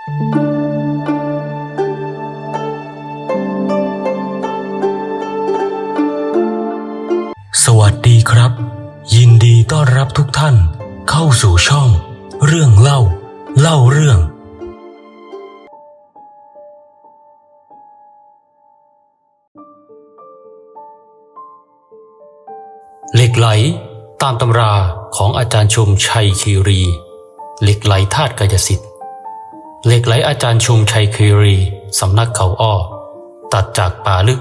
สวัสดีครับ ยินดีต้อนรับทุกท่านเข้าสู่ช่อง เรื่องเล่า เล่าเรื่อง เหล็กไหลตามตำราของอาจารย์ชมชัยคีรี เหล็กไหลธาตุกายสิทธิ์ เหล็กไหลอาจารย์ชุมชัยคีรี สำนักเขาอ้อ ตัดจากป่าลึก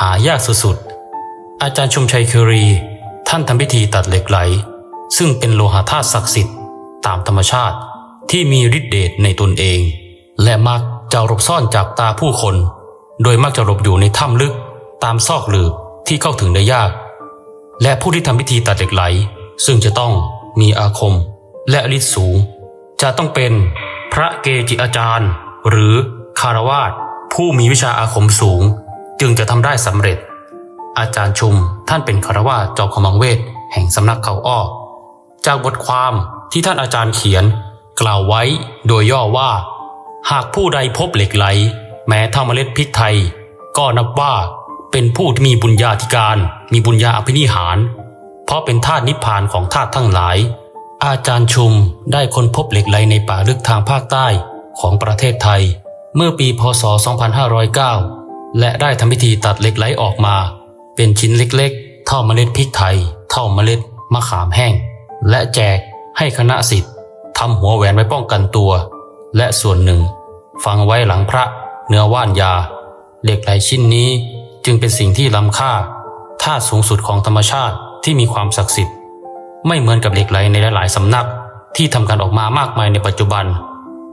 หายากสุดๆ อาจารย์ชุมชัยคีรี ท่านทำพิธีตัดเหล็กไหล ซึ่งเป็นโลหะธาตุศักดิ์สิทธิ์ตามธรรมชาติที่มีฤทธิเดชในตนเอง และมักจะหลบซ่อนจากตาผู้คน โดยมักจะหลบอยู่ในถ้ำลึกตามซอกหลืบที่เข้าถึงได้ยาก และผู้ที่ทำพิธีตัดเหล็กไหล ซึ่งจะต้องมีอาคมและฤทธิ์สูง จะต้องเป็น พระเกจิอาจารย์ หรือคารวาสผู้มีวิชาอาคมสูง จึงจะทำได้สำเร็จ อาจารย์ชุมท่านเป็นคารวาสจอมขมังเวทแห่งสำนักเขาอ้อจากบทความที่ท่านอาจารย์เขียน กล่าวไว้โดยย่อว่า หากผู้ใดพบเหล็กไหล แม้เท่าเมล็ดพริกไทย ก็นับว่าเป็นผู้ที่มีบุญญาธิการ มีบุญญาอภินิหาร เพราะเป็นธาตุนิพพานของธาตุทั้งหลาย อาจารย์ชุมได้ค้นพบเหล็กไหลในป่าลึกทางภาคใต้ของประเทศไทย เมื่อปีพศ 2509 และได้ทำพิธีตัดเหล็กไหลออกมา เป็นชิ้นเล็กๆ เท่าเมล็ดพริกไทย เท่าเมล็ดมะขามแห้ง และแจกให้คณะสิทธิ์ทำหัวแหวนไว้ป้องกันตัว และส่วนหนึ่ง ฝังไว้หลังพระเนื้อว่านยา เหล็กไหลชิ้นนี้จึงเป็นสิ่งที่ล้ำค่าธาสูงสุดของธรรมชาติที่มีความศักดิ์สิทธิ์ ไม่เหมือนกับเหล็กไหลในหลาย ๆ สำนักที่ทำการออกมามากมายในปัจจุบัน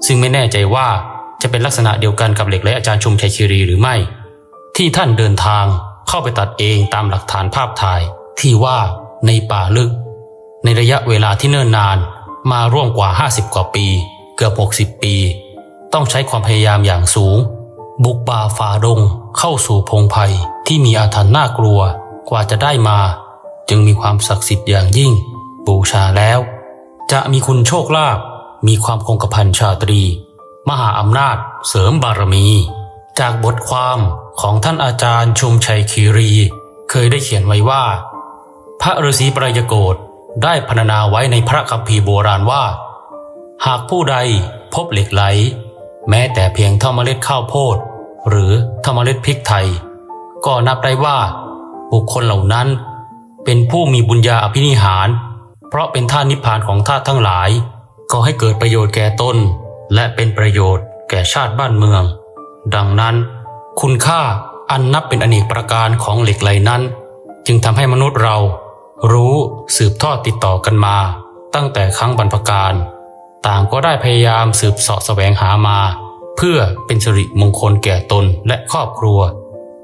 ซึ่งไม่แน่ใจว่าจะเป็นลักษณะเดียวกันกับเหล็กไหลอาจารย์ชุมชัยคีรีหรือไม่ ที่ท่านเดินทางเข้าไปตัดเองตามหลักฐานภาพถ่าย ที่ว่าในป่าลึก ในระยะเวลาที่เนิ่นนานมาร่วมกว่า 50 กว่าปี เกือบ 60 ปี ต้องใช้ความพยายามอย่างสูง บุกป่าฝ่าดงเข้าสู่พงไพ่ที่มีอาถรรพ์น่ากลัวกว่าจะได้มา จึงมีความศักดิ์สิทธิ์อย่างยิ่ง บูชาแล้ว จะมีคุณโชคลาภมีความคงกระพันชาตรี มหาอำนาจเสริมบารมี จากบทความของท่านอาจารย์ชุมชัยคีรี เคยได้เขียนไว้ว่า พระฤาษีปรายโกฏได้พรรณนาไว้ในพระคัมภีร์โบราณว่า หากผู้ใดพบเหล็กไหล แม้แต่เพียงเท่าเมล็ดข้าวโพด หรือเท่าเมล็ดพริกไทย ก็นับได้ว่า บุคคลเหล่านั้นเป็นผู้มีบุญญาอภินิหาร เพราะเป็นท่าตุนิพพานของธาตุทั้งหลาย ก็ให้เกิดประโยชน์แก่ตนและเป็นประโยชน์แก่ชาติบ้านเมือง ดังนั้น คุณค่าอันนับเป็นอเนกประการของเหล็กไหลนั้น จึงทำให้มนุษย์เรา รู้สืบทอดติดต่อกันมา ตั้งแต่ครั้งบรรพการ ต่างก็ได้พยายามสืบเสาะแสวงหามา เพื่อเป็นสิริมงคลแก่ตนและครอบครัว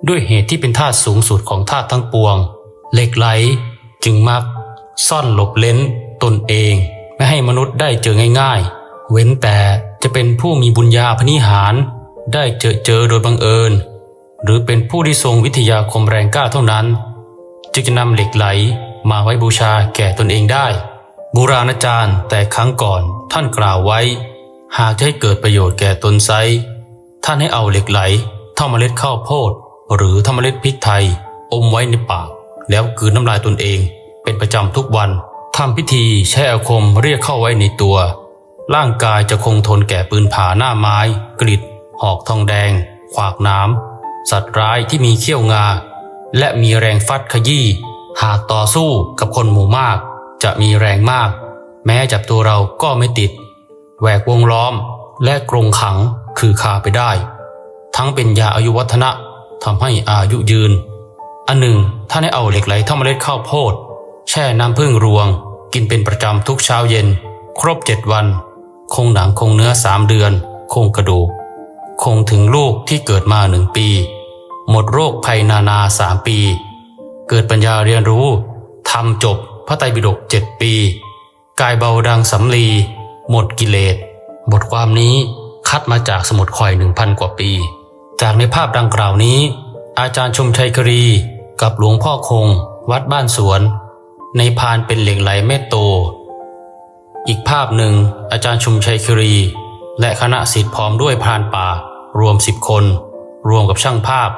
ด้วยเหตุที่เป็นธาตุสูงสุดของธาตุทั้งปวง เหล็กไหลจึงมัก ซ่อนหลบเล้นตนเอง ไม่ให้มนุษย์ได้เจอง่ายๆ เว้นแต่จะเป็นผู้มีบุญญาพนิหาร ได้เจอเจอโดยบังเอิญ หรือเป็นผู้ที่ทรงวิทยาคมแรงกล้าเท่านั้น จึงจะนำเหล็กไหลมาไว้บูชาแก่ตนเองได้ โบราณอาจารย์แต่ครั้งก่อนท่านกล่าวไว้ หากจะให้เกิดประโยชน์แก่ตนไซท่านให้เอาเหล็กไหลเท่าเมล็ดข้าวโพดหรือเท่าเมล็ดพริกไทย อมไว้ในปาก แล้วกืนน้ำลายตนเอง ประจำทุกวันทำพิธีใช้อาคมเรียกเข้าไว้ในตัว ร่างกายจะคงทนแก่ปืนผาหน้าไม้ กริดหอกทองแดง ขวากน้ำสัตว์ร้ายที่มีเขี้ยวงา และมีแรงฟัดขยี้ หากต่อสู้กับคนหมู่มาก จะมีแรงมาก แม้จับตัวเราก็ไม่ติดแหวกวงล้อมและกรงขังคือคาไปได้ ทั้งเป็นยาอายุวัฒนะทำให้อายุยืน อันหนึ่งท่านให้เอาเหล็กไหลเท่าเมล็ดข้าวโพด แช่น้ำผึ้งรวง กินเป็นประจำทุกเช้าเย็น ครบเจ็ดวัน คงหนังคงเนื้อสามเดือน คงกระดูก คงถึงลูกที่เกิดมาหนึ่งปี หมดโรคภัยนานาสามปี เกิดปัญญาเรียนรู้ทำจบพระไตรปิฎกเจ็ดปี กายเบาดังสำลี หมดกิเลส บทความนี้คัดมาจากสมุดข่อยหนึ่งพันกว่าปี จากในภาพดังกล่าวนี้ อาจารย์ชมชัยครี กับหลวงพ่อคง วัดบ้านสวน ในพานเป็นเหล็กไหลเม็ดโต อีกภาพหนึ่งอาจารย์ชุมชัยครี และคณะศิษย์พร้อมด้วยพรานป่า รวมสิบคน รวมกับช่างภาพ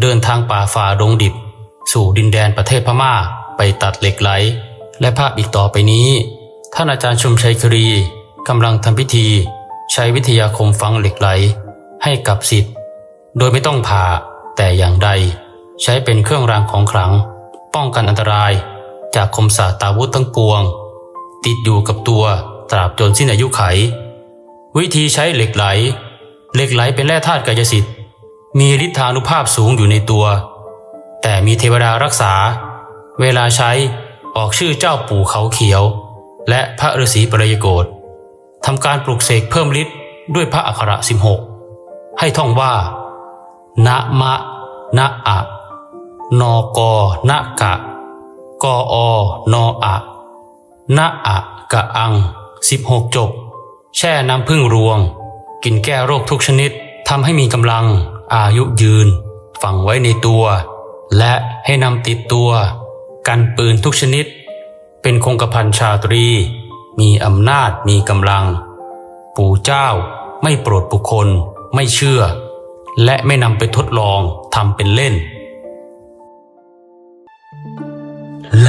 เดินทางป่าฝ่าดงดิบ สู่ดินแดนประเทศพม่าไปตัดเหล็กไหล และภาพอีกต่อไปนี้ ท่านอาจารย์ชุมชัยครีกำลังทำพิธี ใช้วิทยาคมฟังเหล็กไหล ให้กับสิทธิ์โดยไม่ต้องผ่าแต่อย่างใด ใช้เป็นเครื่องรางของขลัง ป้องกันอันตราย จากคมสาตาวุธทั้งปวง ติดอยู่กับตัวตราบจนสิ้นอายุไข วิธีใช้เหล็กไหล เหล็กไหลเป็นแร่ธาตุกายสิทธิ์ มีฤทธานุภาพสูงอยู่ในตัว แต่มีเทวดารักษา เวลาใช้ออกชื่อเจ้าปู่เขาเขียว และพระฤาษีปรยโกฏทำการปลุกเสกเพิ่มฤทธิ์ด้วยพระอักขระสิบหกให้ท่องว่า นะมะ นะอะ นอกอนะกะ กออนออะนะอะกะอังสิบหกจบ แช่น้ำพึ่งรวง กินแก้โรคทุกชนิดทำให้มีกำลัง อายุยืน ฝังไว้ในตัว และให้นำติดตัว กันปืนทุกชนิด เป็นคงกระพันชาตรี มีอำนาจมีกำลัง ปู่เจ้าไม่โปรดบุคคล ไม่เชื่อ และไม่นำไปทดลองทำเป็นเล่น